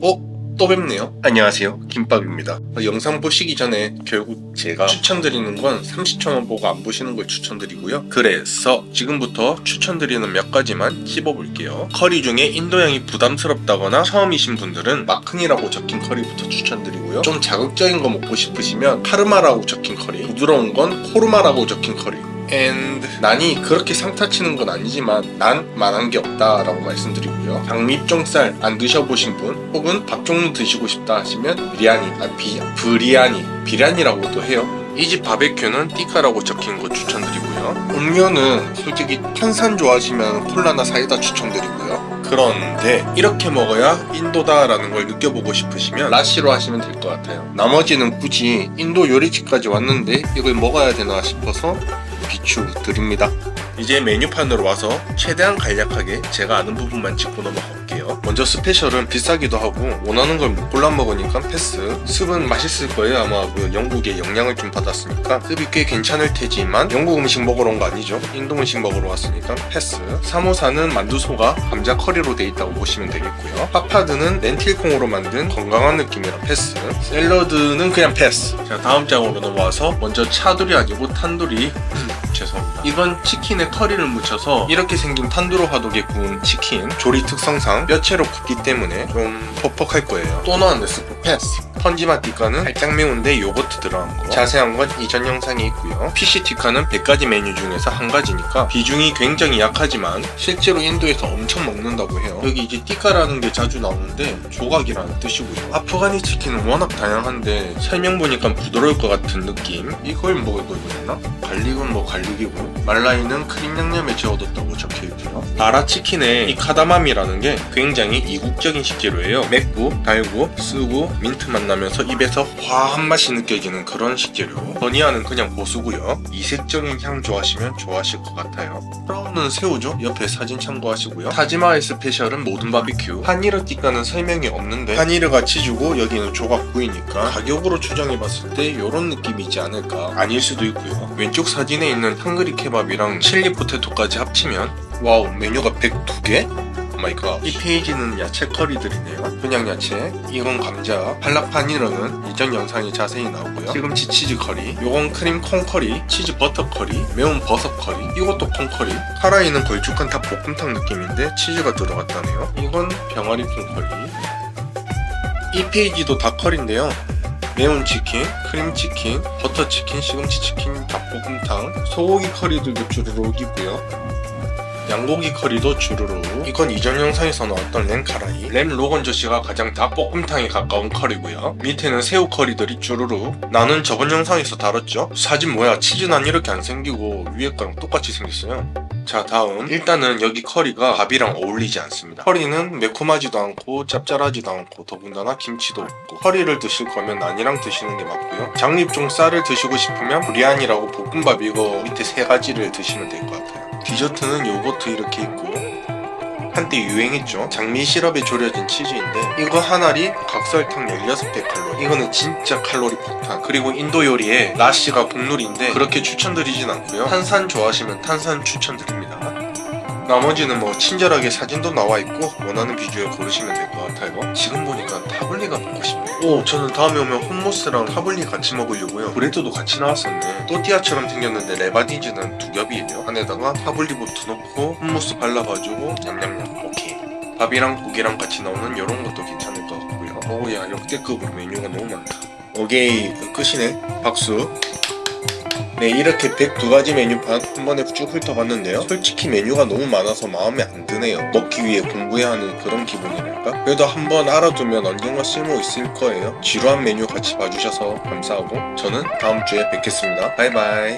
어? 또 뵙네요. 안녕하세요. 김밥입니다. 어, 영상 보시기 전에 결국 제가 추천드리는 건 30초만 보고 안 보시는 걸 추천드리고요. 그래서 지금부터 추천드리는 몇 가지만 씹어볼게요. 커리 중에 인도향이 부담스럽다거나 처음이신 분들은 마큰이라고 적힌 커리부터 추천드리고요. 좀 자극적인 거 먹고 싶으시면 카르마라고 적힌 커리, 부드러운 건 코르마라고 적힌 커리. And 난이 그렇게 상타 치는 건 아니지만 난 만한 게 없다라고 말씀드리고요. 장미종살 안 드셔보신 분 혹은 밥 종류 드시고 싶다 하시면 비리아니, 아 비 브리아니, 비리아니라고도 해요. 이 집 바베큐는 띠카라고 적힌 거 추천드리고요. 음료는 솔직히 탄산 좋아하시면 콜라나 사이다 추천드리고요. 그런데 이렇게 먹어야 인도다라는 걸 느껴보고 싶으시면 라시로 하시면 될 것 같아요. 나머지는 굳이 인도 요리집까지 왔는데 이걸 먹어야 되나 싶어서 비추 드립니다. 이제 메뉴판으로 와서 최대한 간략하게 제가 아는 부분만 짚고 넘어가 볼게요. 먼저 스페셜은 비싸기도 하고 원하는 걸 못 골라 먹으니까 패스. 습은 맛있을 거예요. 아마 그 영국의 영향을 좀 받았으니까 습이 꽤 괜찮을 테지만 영국 음식 먹으러 온 거 아니죠. 인도 음식 먹으러 왔으니까 패스. 사모사는 만두소가 감자 커리로 돼 있다고 보시면 되겠고요. 파파드는 렌틸콩으로 만든 건강한 느낌이라 패스. 샐러드는 그냥 패스. 자 다음 장으로 넘어와서 먼저 차돌이 아니고 탄두리. 죄송합니다. 이건 치킨에 커리를 묻혀서 이렇게 생긴 탄두로 화덕에 구운 치킨 조리 특성상 뼈채로 굽기 때문에 좀 퍽퍽할 거예요. 또 나왔는데 스프 패스. 펀지맛 티카는 살짝 매운데 요거트 들어간 거. 자세한 건 이전 영상에 있고요. PC 티카는 100가지 메뉴 중에서 한 가지니까 비중이 굉장히 약하지만 실제로 인도에서 엄청 먹는다고 해요. 여기 이제 티카라는 게 자주 나오는데 조각이라는 뜻이고요. 아프가니 치킨은 워낙 다양한데 설명 보니까 부드러울 것 같은 느낌. 이걸 먹을 걸 그랬나? 갈릭은 뭐 갈릭이고 말라이는 크림 양념에 재워뒀다고 적혀있고요. 아라 치킨의 이 카다맘이라는 게 굉장히 이국적인 식재료예요. 맵고 달고 쓰고 민트 맛 나면 서 입에서 화한 맛이 느껴지는 그런 식재료. 버니아는 그냥 고수고요. 이색적인 향 좋아하시면 좋아하실 것 같아요. 브라운은 새우죠. 옆에 사진 참고하시고요. 타지마의 스페셜은 모든 바비큐. 하니르 띠까는 설명이 없는데 하니르가 치주고 여기는 조각 구이니까 가격으로 추정해봤을 때 이런 느낌이지 않을까. 아닐 수도 있고요. 왼쪽 사진에 있는 탕그리 케밥이랑 칠리 포테토까지 합치면 와우 메뉴가 102개? 오마이갓 이 페이지는 야채 커리들이네요. 그냥 야채 이건 감자 팔라파니르는 이전 영상이 자세히 나오고요. 시금치 치즈 커리 요건 크림 콩 커리 치즈 버터 커리 매운 버섯 커리 이것도 콩 커리. 카라이는 걸쭉한 닭 볶음탕 느낌인데 치즈가 들어갔다네요. 이건 병아리 콩 커리. 이 페이지도 다 커리인데요. 매운 치킨, 크림 치킨, 버터 치킨, 시금치 치킨, 닭볶음탕, 소고기 커리들도 주르륵 있고요. 양고기 커리도 주르륵. 이건 이전 영상에서 나왔던 렌카라이. 램 로건 조시가 가장 닭볶음탕에 가까운 커리고요. 밑에는 새우 커리들이 주르륵. 나는 저번 영상에서 다뤘죠. 사진 뭐야? 치즈 난 이렇게 안 생기고 위에 거랑 똑같이 생겼어요. 자 다음 일단은 여기 커리가 밥이랑 어울리지 않습니다 커리는 매콤하지도 않고 짭짤하지도 않고 더군다나 김치도 없고 커리를 드실 거면 난이랑 드시는 게 맞고요 장립종 쌀을 드시고 싶으면 브리안이라고 볶음밥 이거 밑에 세 가지를 드시면 될것 같아요 디저트는 요거트 이렇게 있고 한때 유행했죠. 장미 시럽에 졸여진 치즈인데 이거 하나리 각설탕 16배 칼로리. 이거는 진짜 칼로리 폭탄. 그리고 인도 요리에 라시가 국룰인데 그렇게 추천드리진 않고요. 탄산 좋아하시면 탄산 추천드립니다. 나머지는 뭐 친절하게 사진도 나와 있고 원하는 비주얼 고르시면 될 것 같아요. 지금 보니까 타블리가 먹고 싶네요. 오, 저는 다음에 오면 hummus랑 타블리 같이 먹으려고요. 브레드도 같이 나왔었네. 또띠아처럼 생겼는데 레바디즈는 두 겹이에요. 안에다가 타블리 부터 넣고 hummus 발라가지고 냠냠냠. 오케이. 밥이랑 고기랑 같이 나오는 이런 것도 괜찮을 것 같고요. 오야 역대급으로 메뉴가 너무 많다. 오케이 끝이네. 박수. 네 이렇게 102가지 메뉴판 한 번에 쭉 훑어봤는데요. 솔직히 메뉴가 너무 많아서 마음에 안 드네요. 먹기 위해 공부해야 하는 그런 기분이랄까? 그래도 한 번 알아두면 언젠가 쓸모 있을 거예요. 지루한 메뉴 같이 봐주셔서 감사하고 저는 다음 주에 뵙겠습니다. 바이바이